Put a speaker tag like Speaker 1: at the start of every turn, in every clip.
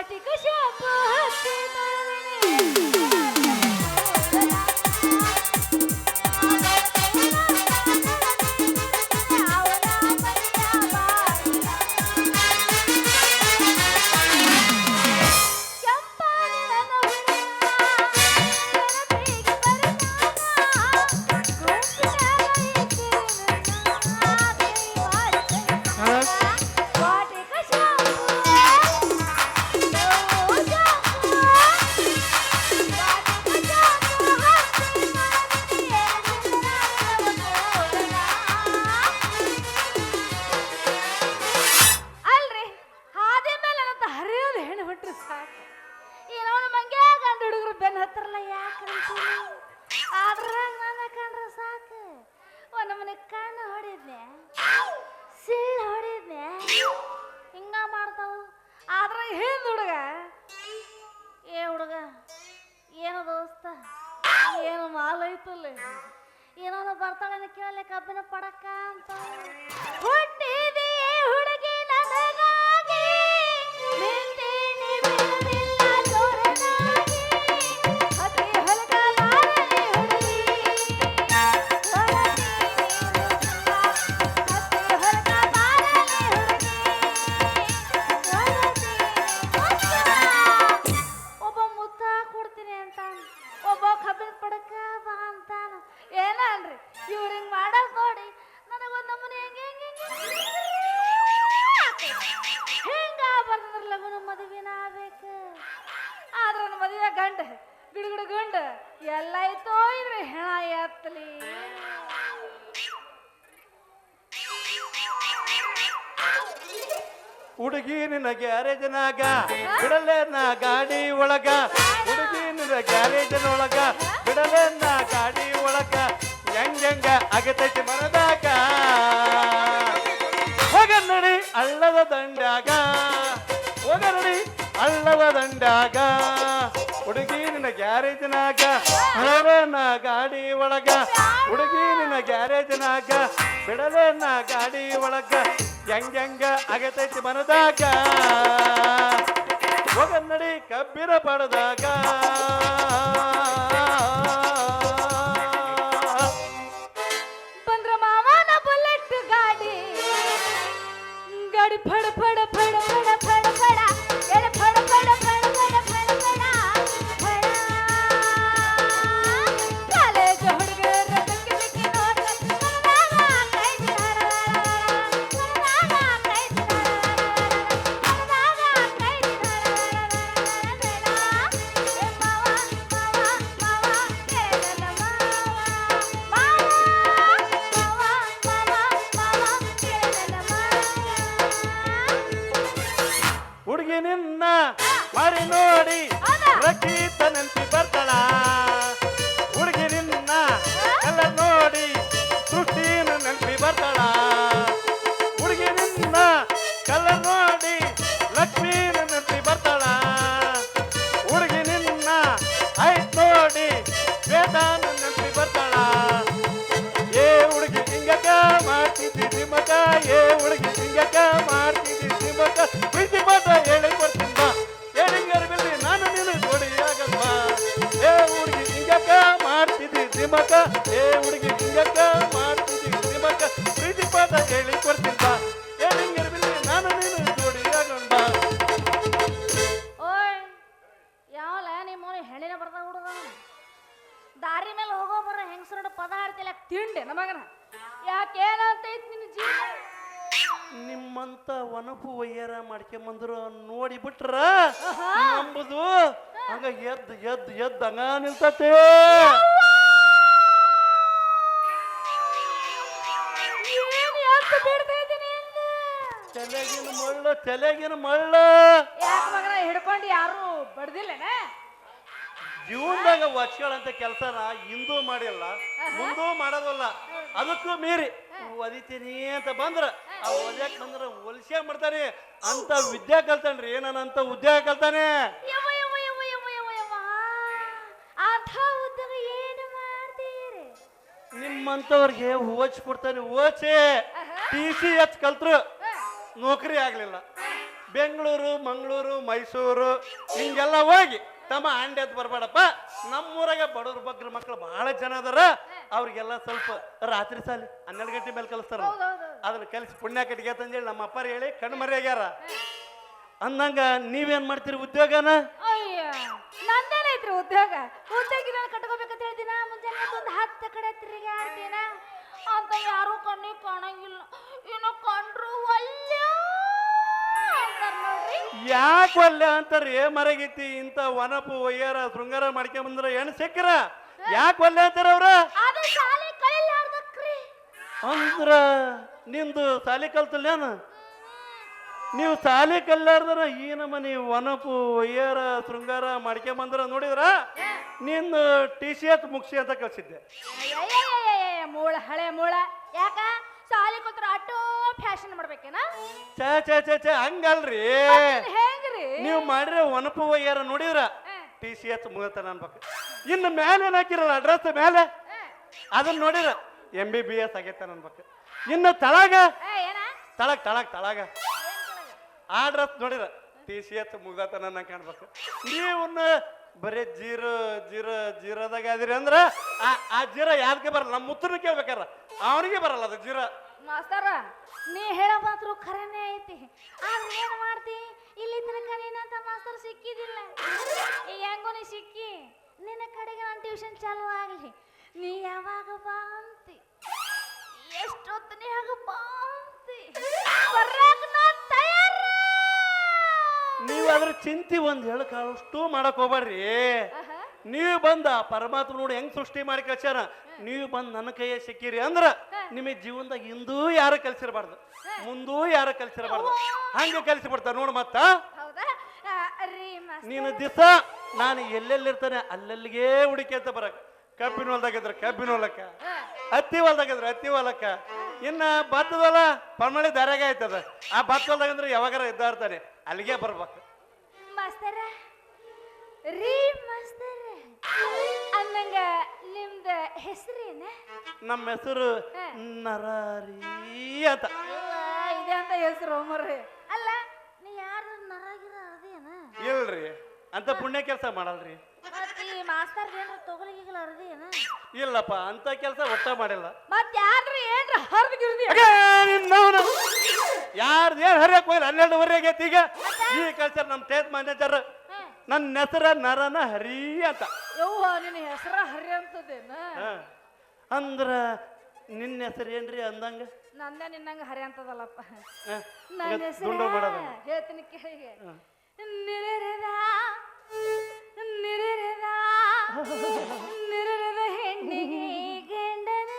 Speaker 1: ವಾಟಿಕ ಶಾಪ ಹತ್ತಿ ಅಲ್ರಿ ಹುಡುಗಿ ನಿನ್ನ
Speaker 2: ಗ್ಯಾರೇಜನಾಗ ಬಿಡಲೆ ನಾ ಗಾಡಿ ಒಳಗ. ಹುಡುಗಿ ನಿನ್ನ ಗ್ಯಾರೇಜನೊಳಗ ಬಿಡಲೆ ನಾ ಗಾಡಿ ಒಳಗ. ಹೆಂಗ್ ಹೆಂಗ ಆಗತೈತಿ ಮನದಾಗ ಅಳ್ಳದ ದಂಡಾಗ ಹೋಗ ನಡಿ ದಂಡ್ಯಾಗ. ಹುಡುಗಿ ನಿನ್ನ ಗ್ಯಾರೇಜನಾಗ ನಾ ಗಾಡಿ ಒಳಗ. ಹುಡುಗಿ ನಿನ್ನ ಗ್ಯಾರೇಜನಾಗ ಬಿಡಲೆ ನಾ ಗಾಡಿ ಒಳಗ. ಹೆಂಗ್ ಹೆಂಗ ಆಗತೈತಿ ಮನದಾಗ. ಹೋಗನ್ನಡಿ ನಡಿ ಕಬ್ಬಿರ ಪಡದಾಗ. ಹುಡುಗಿ ನಿನ್ನ ಮರಿ ನೋಡಿ? ರಕ್ಷಿತ ನೆನ್ಪಿ ಬರ್ತಾಳ
Speaker 1: ತಿಂಡೆ ಮಗನ? ಯಾಕೆ ಏನಂತೈತಿ ನಿನ್ನ ಜೀವ
Speaker 2: ನಿಮ್ಮಂತ ವನಪು ವಯ್ಯಾರ ಮಾಡ್ಕೊಂಬಂದ್ರು ನೋಡಿ ಬಿಟ್ರ. ನಂಬುದು? ಹಂಗ ಎದ್ದು ಎದ್ದು ಎದ್ದು ಹಂಗ ನಿಲ್ತತೆ? ತಲೆಗಿನ ಮಳ್ಳ ತಲೆಗಿನ ಮಳ್ಳ.
Speaker 1: ಯಾಕ ಮಗನ ಹಿಡ್ಕೊಂಡು ಯಾರು ಬಡ್ದಿಲ್ಲನ?
Speaker 2: ಜೀವನದಾಗ ವಚ್ಗಳಂತ ಕೆಲಸನ ಇಂದು ಮಾಡಿಲ್ಲ ಮುಂದೂ ಮಾಡೋದಲ್ಲ. ಅದಕ್ಕೂ ಮೀರಿ ಒದಿತೀನಿ ಅಂತ ಬಂದ್ರ ಆ ಒದ್ಯಾಕ್ ಬಂದ್ರ ಹೊಲ್ಸೆ ಮಾಡ್ತಾನೆ. ಅಂತ ವಿದ್ಯೆ ಕಲ್ತಾನ್ರಿ ಏನಂತ ಉದ್ಯೋಗ ಕಲ್ತಾನೆ. ನಿಮ್ಮಂತವ್ರಿಗೆ ಓಚ್ ಕೊಡ್ತಾನೆ ಓಚೆ ಟಿ ಸಿ ಎಚ್ ಕಲ್ತ್ರು ನೌಕರಿ ಆಗ್ಲಿಲ್ಲ. ಬೆಂಗಳೂರು ಮಂಗಳೂರು ಮೈಸೂರು ಹಿಂಗೆಲ್ಲ ಹೋಗಿ ತಮ್ಮ ಅಂಡೆ ಬರಬೇಡಪ್ಪ. ನಮ್ಮೂರಾಗ ಬಡವ್ರ ಬಗ್ರ ಮಕ್ಕಳು ಬಹಳ ಜನ ಅದಾರ. ಅವ್ರಿಗೆಲ್ಲ ಸ್ವಲ್ಪ ರಾತ್ರಿ ಸಾಲಿ ಹನ್ನೆರಡು ಗಂಟೆ ಮೇಲೆ ಕಲಿಸ್ತಾರ ಅದನ್ನ ಕಲಿಸಿ ಪುಣ್ಯ ಕಟ್ಟಿಗೆ ಅಂತಂದೇಳಿ ನಮ್ಮ ಅಪ್ಪಾರ ಹೇಳಿ ಕಣ್ಣು ಮರೆಯಾಗ್ಯಾರ ಅಂದಂಗ ನೀವೇನ್ ಮಾಡ್ತೀರಿ ಉದ್ಯೋಗನ?
Speaker 1: ಅಯ್ಯ ನಂದೇನೈತ್ರಿ ಉದ್ಯೋಗ? ಉದ್ಯೋಗ ಕಟ್ಕೋಬೇಕಂತ ಹೇಳ್ತೀನ ಮುಂಜಾನೆ ಒಂದು ಹತ್ತು ಕಡೆ ತಿರುಗಾಡ್ತೀನ ಅಂತ ಯಾರು ಕಣ್ಣಿಗೆ ಕಾಣಂಗಿಲ್ಲ. ಇನ್ನು ಕಂಡ್ರು ನೋಡ್ರಿ
Speaker 2: ಯಾಕೆ ಒಲ್ಲೆ ಏ ಮರಗಿತ್ತಿ ಇಂತ ವನಪು ಒಯ್ಯಾರ ಶೃಂಗಾರ ಮಾಡ್ಕೊಂಬಂದ್ರ ಏನ್ ಸಿಕ್ಕರ? ಯಾಕೆ ಒಲ್ಲೆ ಅಂತಾರ ಅವ್ರ? ಅಂದ್ರ ನಿಂದು ಸಾಲಿ ಕಲ್ತಲ್ಲೇನು ನೀವು ಸಾಲಿ ಕಲ್ಲಾರ್ದ್ರ ಈ ನಮನಿ ವನಪು ಒಯ್ಯಾರ ಶೃಂಗಾರ ಮಾಡ್ಕೊಂಬಂದ್ರ ನೋಡಿದ್ರ? ನಿಂದು ಟಿ ಸಿ ಎತ್ ಮುಗಿಸಿ ಅಂತ ಕಳ್ಸಿದ್ದೆ.
Speaker 1: ಮೂಳ ಹಳೆ ಮೂಳ. ಯಾಕ? ಸಾಲಿ ಕೂತ್ರ ಅಟೋ ಫ್ಯಾಷನ್ ಮಾಡ್ಬೇಕೇನ?
Speaker 2: ಚ ಛೇ ಛೇ ಹಂಗಲ್ರಿ.
Speaker 1: ಹೆಂಗ್ರಿ?
Speaker 2: ನೀವು ಮಾಡಿದ್ರೆ ಒನಪುವ ಯಾರ ನೋಡಿದ್ರ? ಟಿ ಸಿ ಎಚ್ ಮುಗತನ ಅನ್ಬೇಕು. ಇನ್ನು ಮೇಲೆ ಏನ್ ಹಾಕಿರಲ್ಲ ಅಡ್ರೆಸ್ ಮೇಲೆ ಅದನ್ನ ನೋಡಿರ ಎಂ ಬಿ ಬಿ ಎಸ್ ಆಗೈತೆ ಅನ್ಬೇಕು. ಇನ್ನು ತಳಗ? ತಳಗ್ ತಳಗ್ ತಳಗ. ಆ ಡ್ರೆಸ್ ನೋಡಿರ ಟಿ ಸಿ ಎಚ್ ಮುಗತನ ನಂಗೆ ಕಾಣ್ಬೇಕು. ನೀವನ್ನ ಬರೀ ಜೀರೋ ಜೀರೋ ಜೀರೋದಾಗ ಅದಿರಿ ಅಂದ್ರ ಆ ಆ ಜೀರೋ ಯಾವ್ದಕ್ಕೆ ಬರಲ್ಲ? ನಮ್ಮ ಮುತ್ತನ ಕೇಳ್ಬೇಕಾರ ಅವನಿಗೆ ಬರಲ್ಲ ಅದು ಜೀರೋ.
Speaker 1: ಮಾಸ್ತರ ನೀ ಹೇಳೋ ಮಾತ್ರ ಖರೇನೇ ಐತಿ. ಆದ್ರೆ ಏನ್ ಮಾಡ್ತಿ? ಇಲ್ಲಿ ತನಕ ನೀನಂತ ಮಾಸ್ತರ್ ಸಿಕ್ಕಿದಿಲ್ಲ ಈ ಹೆಂಗೋ ನೀ ಸಿಕ್ಕಿ? ನಿನ್ನ ಕಡೆಗೆ ನಾನು ಟ್ಯೂಷನ್ ಚಾಲು ಆಗ್ಲಿ. ನೀ ಯಾವಾಗ ಬಾ ಅಂತಿ? ಎಷ್ಟೊತ್ತನ್ಯಾಗ ಬಾ ಅಂತಿ? ತಯಾರ!
Speaker 2: ನೀವು ಅದ್ರ ಚಿಂತೆ ಒಂದ್ ಹೇಳಕ್ ಅಷ್ಟು ಮಾಡಕ್ ಹೋಗ್ಬೇಡ್ರಿ. ನೀವು ಬಂದ ಪರಮಾತ್ಮ ನೋಡಿ ಹೆಂಗ್ ಸೃಷ್ಟಿ ಮಾಡಿ ಕಳ್ಸ್ಯಾರ ನೀವು ಬಂದ್ ನನ್ನ ಕೈಯ ಸಿಕ್ಕಿರಿ ಅಂದ್ರ ನಿಮಗೆ ಜೀವನದಾಗ ಇಂದೂ ಯಾರು ಕಲ್ಸಿರಬಾರ್ದು? ಮುಂದೂ ಯಾರು ಕಲ್ಸಿರಬಾರ್ದು? ಹಂಗೆ ಕಲ್ಸಿಬಿಡ್ತಾರ ನೋಡು ಮತ್ತ. ನೀನು ದಿವಸ ನಾನು ಎಲ್ಲೆಲ್ಲಿರ್ತಾನೆ ಅಲ್ಲಲ್ಲಿಗೆ ಹುಡುಕ್ಯಂತ ಬರಕ್. ಕಬ್ಬಿನ ಹೊಲ್ದಾಗಿದ್ರ ಕಬ್ಬಿನ ಹೊಲಕ್ಕ ಹತ್ತಿ ಹೊಲ್ದಾಗಿದ್ರ ಹತ್ತಿ ಹೊಲಕ್ಕ. ಇನ್ನ ಬತ್ತದಲ್ಲ ಪರ್ಮಳಿ ದಾರ್ಯಾಗ ಆಯ್ತದ. ಆ ಭತ್ತ ಹೊಲ್ದಾಗಂದ್ರೆ ಯಾವಾಗಾರ ಇದ್ದ ಇರ್ತಾನೆ. ಅಲ್ಲಿಗೆ ಬರ್ಬೇಕು.
Speaker 1: ಮಾಸ್ತರ ರೀ ಮಾಸ್ತರ ಅನ್ನಂಗ ನಿಮ್ದ ಹೆಸರೇನ?
Speaker 2: ನಮ್ಮ ಹೆಸರು ನರಾರಿ ಅಂತ.
Speaker 1: ಇದೆ ಅಂತ ಹೆಸರು ಮರ್ರಿ ಅಲ್ಲ ನೀ ಯಾರು ನರಾಗಿರ ಅದೇನ
Speaker 2: ಇಲ್ರಿ. ಅಂತ ಪುಣ್ಯ ಕೆಲಸ ಮಾಡಲ್ರಿ.
Speaker 1: ಈ ಮಾಸ್ತರ್ ಏನ್ರ ಅರ್ದಿ ಅರ್ದೇನ
Speaker 2: ಇಲ್ಲಪ್ಪ ಅಂತ ಕೆಲಸ ಒಟ್ಟ ಮಾಡಿಲ್ಲ.
Speaker 1: ಮತ್ ಯಾರ್ರ ಏನ್ರ ಹರ್ದ್ ಗಿರ್ದಿ?
Speaker 2: ಯಾರ್ದು ಏನ್ ಹರಿಯಕ್ ಹೋಗಿಲ್ಲ ಹನ್ನೆರಡು ವರೆಗೆ ಈಗ. ಈ ಕಲ್ಚರ್ ನಮ್ಮ ಟೇತ್ ಮ್ಯಾನೇಜರ್ ನನ್ನ ಹೆಸರ ನರನ ಹರಿ ಅಂತ.
Speaker 1: ಯವ್ವ ನಿನ್ನ ಹೆಸರ ಹರಿ ಅಂತದೇನ?
Speaker 2: ಹ. ಅಂದ್ರ ನಿನ್ನ ಹೆಸರು ಏನ್ರಿ ಅಂದಂಗ?
Speaker 1: ನಂದ ನಿನ್ನಂಗ ಹರಿ ಅಂತದಲ್ಲಪ್ಪ.
Speaker 2: ಹ.
Speaker 1: ನನ್ನ ಹೆಸರು
Speaker 2: ಮಾಡೋದು
Speaker 1: ಹೇಳ್ತೀನಿ ಕೇಳಿಗೆ. ನಿರರದ ನಿರರದ ನಿರರದ ಹೆಣ್ಣಿಗೆ ಗಂಡನ.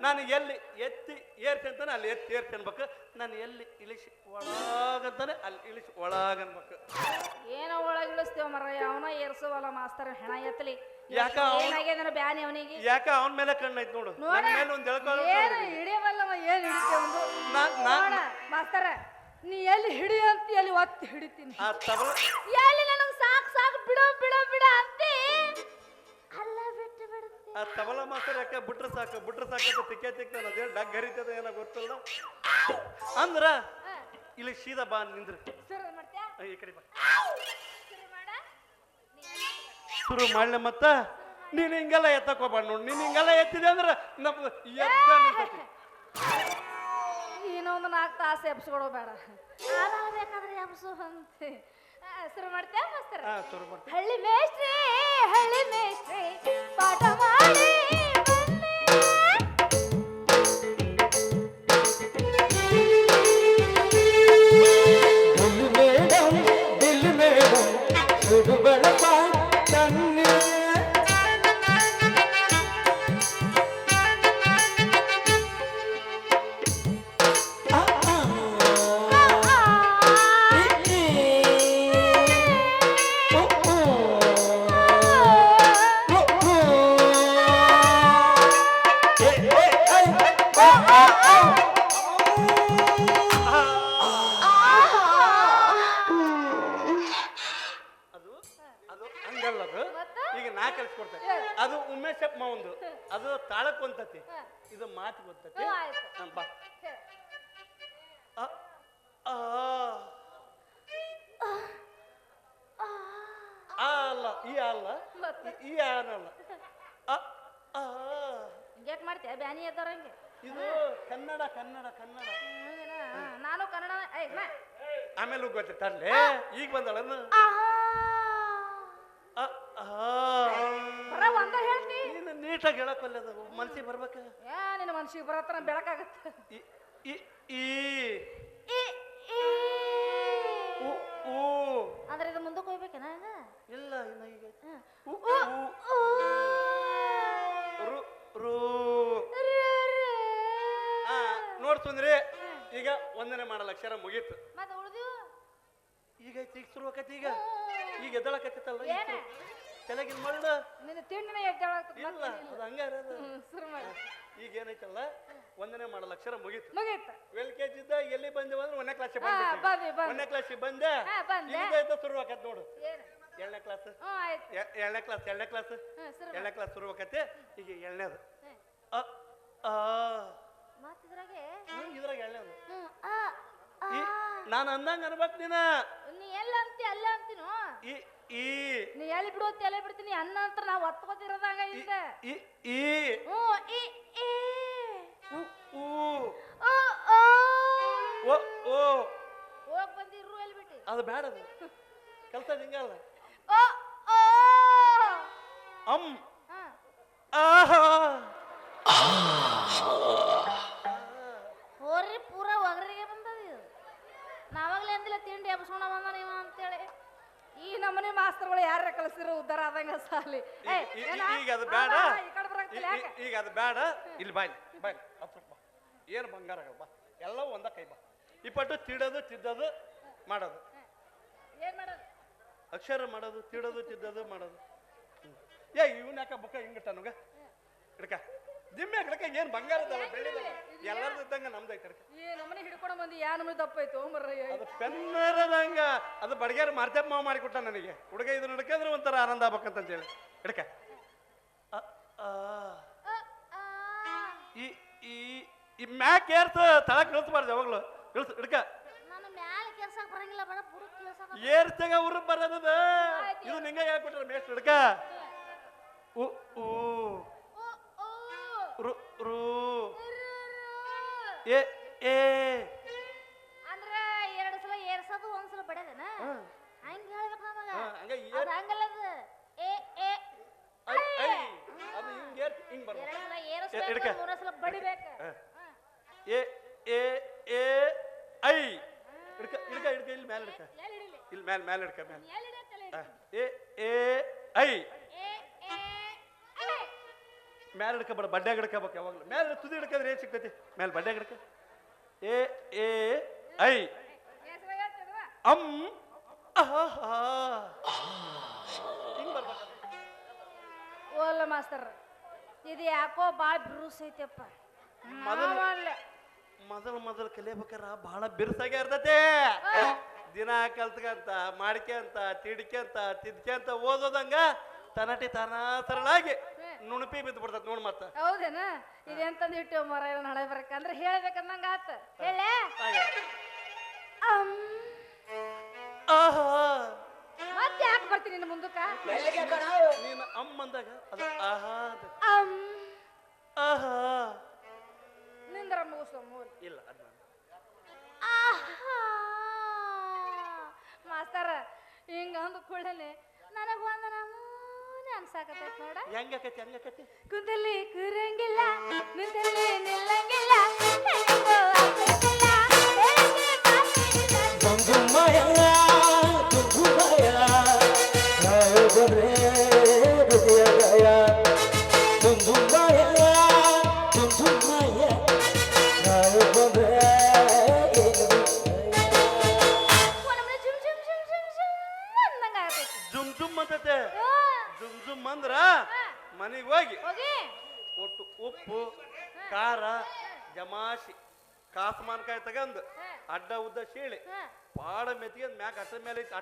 Speaker 2: ನಾನು ಎಲ್ಲಿ ಎತ್ತಿ ಏರ್ತಿ ಅಂತಾನೆ ಅಲ್ಲಿ ಎತ್ತಿ ಏರ್ಸಿ ಅನ್ಬೇಕು ನಾನು ಎಲ್ಲಿ ಇಳಿಸಿ ಒಳಗಂತಾನೆ ಅಲ್ಲಿ ಇಳಿಸಿ ಒಳಗನ್ಬೇಕು.
Speaker 1: ಏನೋ ಒಳಗೆ ಇಳಿಸ್ತೇವ ಮರಯ್ಯ ಅವನ ಏರ್ಸುವಲ್ಲ ಮಾಸ್ತರ್ ಹೆಣ ಎತ್ತಲಿ
Speaker 2: ಯಾಕ ಅವ್ನ್-
Speaker 1: ಏನಾಗ್ಯದ ಬ್ಯಾನಿ ಅವನಿಗೆ?
Speaker 2: ಯಾಕ ಅವನ ಮೇಲೆ ಕಣ್ಣು ಐತ್ ನೋಡು. ನನ್ನ ಮೇಲೆ ಒಂದು
Speaker 1: ಏನು ಹಿಡಿಯವಲ್ಲ ಏನ್ ಹಿಡಿತೇವ ಒಂದು? ನೋಡ ಮಾಸ್ತರ ನೀ ಎಲ್ಲಿ ಹಿಡಿ ಅಂತ ಎಲ್ಲಿ ಒತ್ತಿ ಹಿಡಿತೀನಿ.
Speaker 2: ಆ ತಬಲ
Speaker 1: ಎಲ್ಲಿ
Speaker 2: ತಬಲ ಮಾಸ್ತರ್ ಯಾಕೆ ಬಿಟ್ರೆ ಸಾಕು? ಬಿಟ್ರೆ ಸಾಕು ತಿಕ್ಕೆ ತಿಕ್ತಾನ ಅದೇನು ಡಗ್ ಹರಿತದ ಏನೋ ಗೊತ್ತಿಲ್ಲ. ಅಂದ್ರ ಇಲ್ಲಿ ಸೀದಾ ಬಾ ನಿಂದ್ರಿ.
Speaker 1: ಶುರು
Speaker 2: ಈ ಕಡೆ ಬಾ. ಮಾಡ್ಲೆ ಮತ್ತ? ನೀನ್ ಹಿಂಗೆಲ್ಲ ಎತ್ತಕೋ ಹೋಗ್ಬೇಡ ನೋಡು. ನೀನ್ ಹಿಂಗೆಲ್ಲ ಎತ್ತಿದೆ ಅಂದ್ರ ನಮ್ಮ ಎದ್ದ ನಿಂತೈತಿ.
Speaker 1: ಇನ್ನೊಂದು ನಾಲ್ಕು ತಾಸು ಎಬ್ಸ್ಕೊಡೋ ಬೇಡ ಬೇಕಾದ್ರೆ ಎಬ್ಸು ಅಂತೆ. ಶುರು ಮಾಡ್ತೇವೆ ಮಾಸ್ತರ? ಹಳ್ಳಿ ಮೇಸ್ತ್ರಿ ಹಳ್ಳಿ ಮೇಸ್ತ್ರಿ ಪಾಠ ಮಾಡಿ.
Speaker 2: ತಾಳಕ್ ಒಂತತಿ. ಇದು ಮಾತು ಗೊತ್ತತಿ.
Speaker 1: ಹ್ಞೂ ಆಯ್ತು.
Speaker 2: ಹಾ, ಬಾ.
Speaker 1: ಹೇಳು.
Speaker 2: ಆ, ಆ. ಆ ಅಲ್ಲ ಈ ಆ ಅಲ್ಲ
Speaker 1: ಮತ್ತೆ?
Speaker 2: ಈ- ಈ ಆನಲ್ಲ ಆ, ಆ.
Speaker 1: ಹಿಂಗ್ಯಾಕ್ ಮಾಡ್ತೀಯ? ಬ್ಯಾನಿ ಎದ್ದವ್ರಂಗೆ
Speaker 2: ಇದು ಕನ್ನಡ ಕನ್ನಡ ಕನ್ನಡ.
Speaker 1: ನಾನು ಕನ್ನಡ ಏಯ್ ನಾ
Speaker 2: ಆಮೇಲೆ ಗೊತ್ತಿತ್ತಲ್ಲೇ ಈಗ ಬಂದಳನ್ನು? ಆ, ನೀಟಾಗಿ ಹೇಳಕ್ಕಲ್ಲ ಅದು? ಮನ್ಸಿಗೆ ಬರ್ಬೇಕ?
Speaker 1: ಏ ನಿನ್ನ ಮನ್ಸಿಗೆ ಬರತ್ರ ಬೆಳಕಾಗತ್ತೆ.
Speaker 2: ಇ ಈ ಈ. ಉ ಊ
Speaker 1: ಅಂದ್ರೆ ಇದು ಮುಂದಕ್ಕೆ ಹೋಗ್ಬೇಕೇನ ಈಗ
Speaker 2: ಇಲ್ಲ ಇನ್ನ ಈಗ
Speaker 1: ಹ್ಮ್.
Speaker 2: ಉ
Speaker 1: ಉ,
Speaker 2: ಊ. ರು ರು.
Speaker 1: ರು, ರು.
Speaker 2: ಆ ನೋಡ್ ಈಗ ಒಂದನೇ ಮಾಡಲ್ಲ ಅಕ್ಷರ ಮುಗೀತು.
Speaker 1: ಮತ್ತೆ ಉಳ್ದಿವು
Speaker 2: ಈಗ ಈಗ ಶುರು ಆಕತಿ ಈಗ ಈಗ ಎದ್ದಳಕತ್ತಿತ್ತಲ್ಲ
Speaker 1: ಏನ?
Speaker 2: ಚೆನ್ನಾಗಿನ್ ಮಾಡೋಣ
Speaker 1: ನಿನ್ನ ತಿಂಡಿನ
Speaker 2: ಇಲ್ಲ ಅದು ಹಂಗ ಇರೋದು.
Speaker 1: ಶುರು ಮಾಡಿ.
Speaker 2: ಈಗ ಏನೈತಲ್ಲ? ಒಂದನೇ ಮಾಡಲ್ಲ ಅಕ್ಷರ ಮುಗೀತು.
Speaker 1: ಮುಗೀತು.
Speaker 2: ಎಲ್ ಕೆ ಜಿ ಇದ್ದ ಎಲ್ಲಿ ಬಂದೇವ ಅಂದ್ರೆ ಒಂದನೇ ಕ್ಲಾಸ್
Speaker 1: ಹಾ, ಬಂದ್ವಿ.
Speaker 2: ಒಂದನೇ ಕ್ಲಾಸಿಗೆ ಬಂದೆ.
Speaker 1: ಹಾ, ಬಂದೆ.
Speaker 2: ಇಲ್ಲಿಂದ ಶುರು ಆಕತ್ ನೋಡು.
Speaker 1: ಏನು?
Speaker 2: ಎರಡನೇ ಕ್ಲಾಸ್
Speaker 1: ಹ್ಞೂ ಆಯ್ತು.
Speaker 2: ಎರಡನೇ ಕ್ಲಾಸ್ ಎರಡನೇ ಕ್ಲಾಸ್
Speaker 1: ಹ್ಞೂ ಶುರು
Speaker 2: ಎರಡನೇ ಕ್ಲಾಸ್ ಶುರು ಆಕತ್ತೆ. ಈಗ ಎರಡನೇದು.
Speaker 1: ಹ್ಮ್.
Speaker 2: ಅ ಆ.
Speaker 1: ಮತ್ತಿದ್ರಾಗೆ
Speaker 2: ಹ್ಮ್, ಇದ್ರಾಗ ಎರಡನೇದು.
Speaker 1: ಆ, ಆ.
Speaker 2: ನಾನು ಅಂದಂಗ ಅನ್ಬೇಕು ನೀನ.
Speaker 1: ನೀ ಎಲ್ಲ ಅಂತಿ ಅಲ್ಲ ಅಂತೀನು?
Speaker 2: ಈ ಈ
Speaker 1: ನೀ ಎಲ್ಲಿ ಬಿಡುತ್ತೆ ಎಲ್ಲಿ ಬಿಡ್ತೀನಿ? ಅನ್ನ ಅಂತ ನಾವು ಒತ್ಕೋತಿರೋದಂಗ ಹಿಂದೆ
Speaker 2: ಈ ಈ
Speaker 1: ಹ್ಞೂ ಈ ಈ.
Speaker 2: ಉ ಊ
Speaker 1: ಓ ಓ.
Speaker 2: ಓ ಓ.
Speaker 1: ಹೋಗ್ ಬಂದಿರು ಎಲ್ಲಿ ಬಿಟ್ಟಿ?
Speaker 2: ಅದು ಬೇಡ ಅದು. ಕಲ್ತ ಹಿಂಗಲ್ಲ
Speaker 1: ಓ ಓ.
Speaker 2: ಅಮ್ ಆಹಾ.
Speaker 1: ಯಾರ ಉದ್ದಾರ ಆದಂಗ ಸಾಲಿ. ಏ,
Speaker 2: ಈ- ಈ-
Speaker 1: ಏನ?
Speaker 2: ಈಗ ಅದು ಬೇಡ
Speaker 1: ಆ, ಈ ಕಡೆ ಬರಂಗಿಲ್ಲ
Speaker 2: ಈ-
Speaker 1: ಯಾಕೆ?
Speaker 2: ಈ- ಈಗ ಅದು ಬೇಡ. ಇಲ್ಲಿ ಬಾಯ್ ಬಾಯ್ ಹತ್ರಕ್ ಬಾ ಏನು ಬಂಗಾರ ಆಗಲ್ಲ, ಬಾ. ಎಲ್ಲವೂ ಒಂದ ಕೈ ಬಾ. ಇಪ್ಪಟ್ಟು ತಿಡೋದು ತಿದ್ದೋದು ಮಾಡೋದು.
Speaker 1: ಏನ್ ಮಾಡೋದು?
Speaker 2: ಅಕ್ಷರ ಮಾಡೋದು ತಿಡೋದು ತಿದ್ದೋದು ಮಾಡೋದು. ಹ್ಮ್. ಏ ಇವನ್ ಯಾಕ ಬುಕ್ಕ ಹಿಂಗಿಟ್ಟ ನುಗ ಹಿಡ್ಕ ದಿಮ್ಮೆ ಹಿಡ್ಕ ಏನ್ ಬಂಗಾರ ಬೆಳ್ಳಿದಲ್ಲ ಎಲ್ಲರದ್ದು ಇದ್ದಂಗ ನಮ್ದು ಐತೆ
Speaker 1: ಈ ನಮ್ಮನೆ ಹಿಡ್ಕೊಂಡು ಬಂದು ಯಾ ನಮ್ಮನೆ ತಪ್ಪಾಯ್ತು ಮರ್ರಯ್ಯ
Speaker 2: ಅದು ಪೆನ್ನರದಂಗ ಅದು ಬಡಗೇರ ಮಾರ್ತಪ್ಪ ಮಾವ ಮಾಡಿಕೊಟ್ಟ ನನಗೆ. ಹುಡುಗ ಇದು ನಡ್ಕಂದ್ರೆ ಒಂಥರ ಆನಂದ ಆಗ್ಬೇಕಂತ ಹೇಳಿ. ಹಿಡ್ಕ. ಈ ಈ ಈ ಮ್ಯಾಕ್ ಏರ್ತ ತಳಕ್ ಇಳಿಸ್ಬಾರ್ದು ಯಾವಾಗ್ಲೂ. ಇಳಿಸ್ ಹಿಡ್ಕ. ಏರ್ತಾಗ ಉರು ಬರೋದದ. ಇದು ನಿಂಗ ಹೇಳ್ಕೊಟ್ರ ಮೇಸ್ಟ್ ಹಿಡ್ಕ? ಉ ಊ. ರು ರು ಎ ಎ
Speaker 1: ಅಂದ್ರೆ ಎರಡು ಸಲ ಏರ್ಸೋದು ಒಂದ್ಸಲ ಬಡಿಯೋದೇನ
Speaker 2: ಹಾ.
Speaker 1: ಹಂಗ ಹೇಳ್ಬೇಕು ನಮಗ
Speaker 2: ಹಾ, ಹಂಗ
Speaker 1: ಅದು
Speaker 2: ಏರ್
Speaker 1: ಹಂಗಲ್ಲ ಅದು ಏ ಏ
Speaker 2: ಐ ಐ ಅದು ಹಿಂಗ್ ಏರ್ ಹಿಂಗ್ ಬರ್ಬೇಕು
Speaker 1: ಎರಡು ಸಲ
Speaker 2: ಹಿಡ್ಕ.
Speaker 1: ಏರಿಸ್ಬೇಕು ಮೂರ ಸಲ ಬಡಿಬೇಕು
Speaker 2: ಹಾ.
Speaker 1: ಹಾ.
Speaker 2: ಎ ಎ ಎ ಐ ಹಿಡ್ಕ ಹಿಡ್ಕ ಹಿಡ್ಕ ಇಲ್ಲಿ ಮೇಲೆ ಹಿಡ್ಕ
Speaker 1: ಎಲ್ಲಿ ಹಿಡಿಲಿ
Speaker 2: ಇಲ್ಲಿ ಮೇಲೆ ಮೇಲೆ ಹಿಡ್ಕ ಮೇಲೆ
Speaker 1: ಎಲ್ಲಿ ಹಿಡಿಯತ್ತಲ್ಲ
Speaker 2: ಆ, ಎ ಎ ಐ
Speaker 1: ಏ ಏ ಐ.
Speaker 2: ಮೇಲೆ ಹಿಡ್ಕೋಬೇಡ ಬಡ್ಡೆ ಹಿಡ್ಕೋಬೇಕು ಯಾವಾಗಲೂ. ಮೇಲೆ ತುದಿ ಹಿಡ್ಕಂದ್ರೆ ಏನು ಸಿಗ್ತೈತಿ? ಮೇಲೆ ಬಡ್ಡೆ ಹಿಡ್ಕ. ಎ ಎ ಐ. ಅಂ
Speaker 1: ಓಲ್ಲ ಮಾಸ್ತರ್ ಇದು ಯಾಕೋ ಭಾಳ ಬ್ರೂಸ್ ಐತೆಪ್ಪ.
Speaker 2: ಮೊದಲು-. ಮೊದಲು ಮೊದಲು ಕಲಿಯಬೇಕಾರ ಬಹಳ ಬಿರ್ಸಾಗೆ ಇರ್ತತೆ. ದಿನ ಕಲ್ತ್ಕಂತ ಮಾಡ್ಕ್ಯಂತ ತಿದ್ಕೆ ಅಂತ ಓದೋದಂಗ ತನಟಿ ತಾನಾಸರಳಾಗಿ ನುಣುಪಿ ಬಿದ್ದು ನೋಡಿ ನೋಡ್ ಮತ್ತ.
Speaker 1: ಹೌದೇನ? ಇದೆಂತಂದು ಇಟ್ಟು ಮರ ಹಳೆ ಬರ್ಕಂದ್ರೆ ಹೇಳ್ಬೇಕಂದಂಗ ಆತ. ಹೇಳೆ ಮತ್ತೆ ಯಾಕೆ ಬರ್ತೀನಿ ನಿನ್ನ ಮುಂದಕ್ಕ?
Speaker 2: ನೀನು ಅಮ್ಮ ಅಂದಾಗ ಅದು ಆಹಾ.
Speaker 1: ಅಮ್.
Speaker 2: ಆಹಾ.
Speaker 1: ನಿಂದ್ರ ಮುಗಿಸೋ ಮೂರು.
Speaker 2: ಇಲ್ಲ ಅದ್ ಬೇಡ.
Speaker 1: ಆಹಾ. ಮಾಸ್ತರ ಹಿಂಗ ಅಂದ ಕೂಡಲೇ ನನಗ ಒಂದ ನಮೂನೆ ಅನ್ಸಾಕತೈತ್ ನೋಡ.
Speaker 2: ಹೆಂಗಾಕತಿ ಹೆಂಗಾಕತಿ?
Speaker 1: ಕುಂದಲ್ಲಿ ಕೂರಂಗಿಲ್ಲ ಮುಂದಲ್ಲಿ ನಿಲ್ಲಂಗಿಲ್ಲ.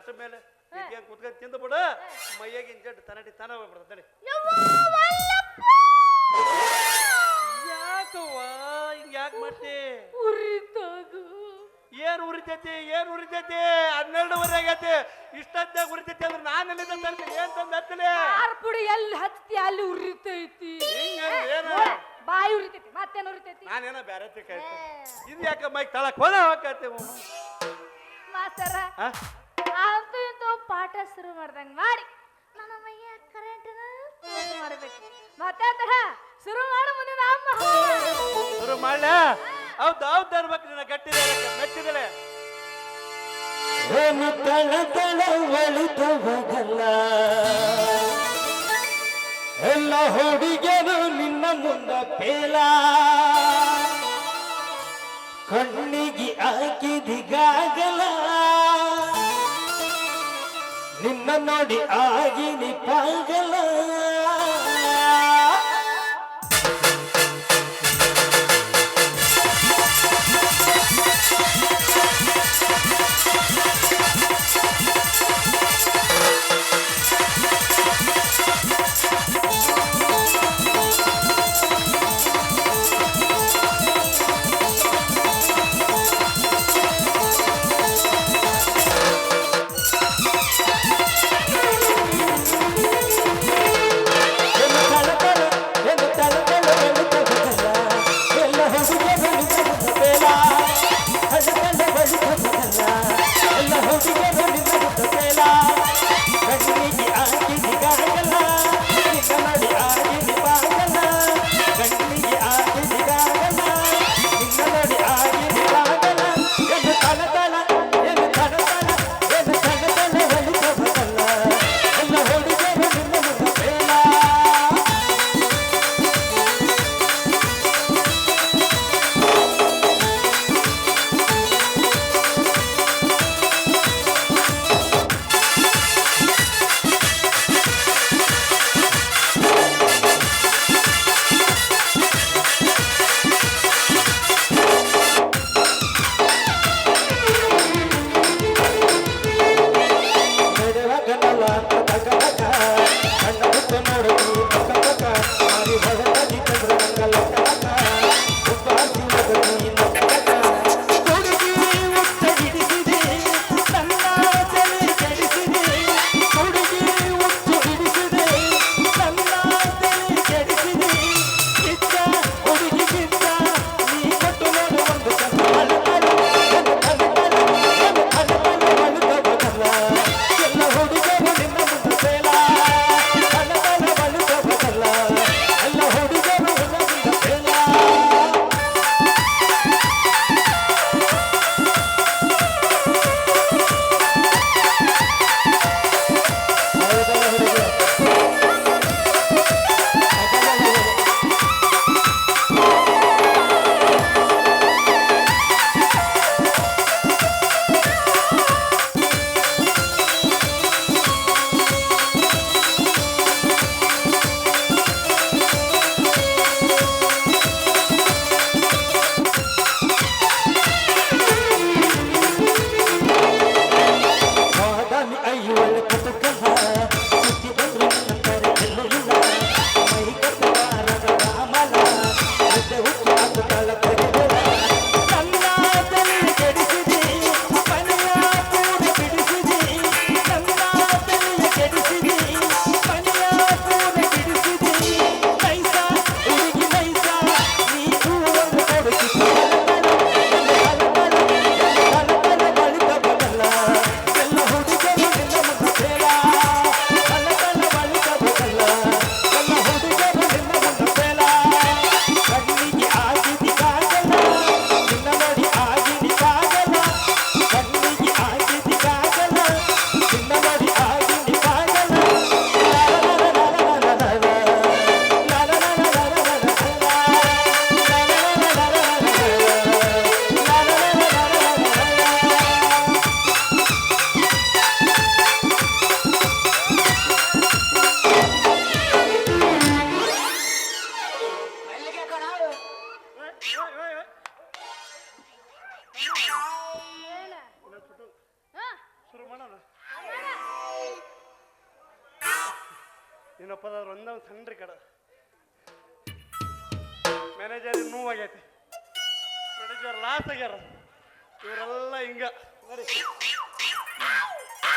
Speaker 2: ಅಟ್ಟ ಮೇಲೆ ಇಟ್ಕೊಂಡ್ ಕುತ್ಕೊಂಡ್ ತಿಂದು ಬಿಡು. ಮೈಯಾಗ ಇಂಜಡ್ ತನಟಿ ತನ
Speaker 1: ಹೋಗ್ಬಿಡ್ತಾನೆ!
Speaker 2: ಯಾಕವ್ವ? ಹಿಂಗ್ ಯಾಕೆ ಮಾಡ್ತಿ. ಏನ್ ಉರಿತೈತಿ ಏನ್ ಉರಿತೈತಿ? ಹನ್ನೆರಡುವರೆ ಆಗೈತಿ. ಇಷ್ಟದ್ದಾಗ ಉರಿತೈತಿ ಅಂದ್ರೆ ನಾನು ಎಲ್ಲಿಂದ ತರ್ತೀನಿ? ಏನ್ ತಂದು ಹತ್ತಲೆ
Speaker 1: ಪುಡಿ ಎಲ್ಲಿ ಹತ್ತಿ ಅಲ್ಲಿ ಉರಿತೈತಿ. ಬಾಯಿ ಉರಿತೈತಿ ಮತ್ತೇನು ಉರಿತೈತಿ?
Speaker 2: ನಾನೇನ ಬೇರೆ ತಿಕ್ಕಾಯ್ತು. ಇದು ಯಾಕೆ ಮೈಕ್ ತಳಕ್ ಹೋದ ಹಾಕತ್ತೆ
Speaker 1: ಮಾಸ್ತರ ಪಾಠ ಶುರು ಮಾಡ್ದಂಗ ಮಾಡಿ ನನ್ನ ಮೈಯ ಕರೆಂಟ್ ಮಾಡಬೇಕು. ಮತ್ತೆ ತರ ಶುರು ಮಾಡು ಮುಂದಿನ ಅಮ್ಮ.
Speaker 2: ಶುರು ಮಾಡ್ಲ? ಹೌದು ಹೌದು ತರ್ಬೇಕು ನಿನ್ನ ಗಟ್ಟಿದೆ ಮೆಚ್ಚಿದಳೆ
Speaker 3: ಏನು ತಳ ತಳ ಒಳಿತವಗಲ್ಲ ಎಲ್ಲ ಹುಡುಗರು ನಿನ್ನ ಮುಂದ ಪೇಲ. ಕಣ್ಣಿಗೆ ಹಾಕಿದಿಗಾಗಲ ನಿನ್ನ ನೋಡಿ ಆಗಿನಿ ಪಾಗಲ ಏನು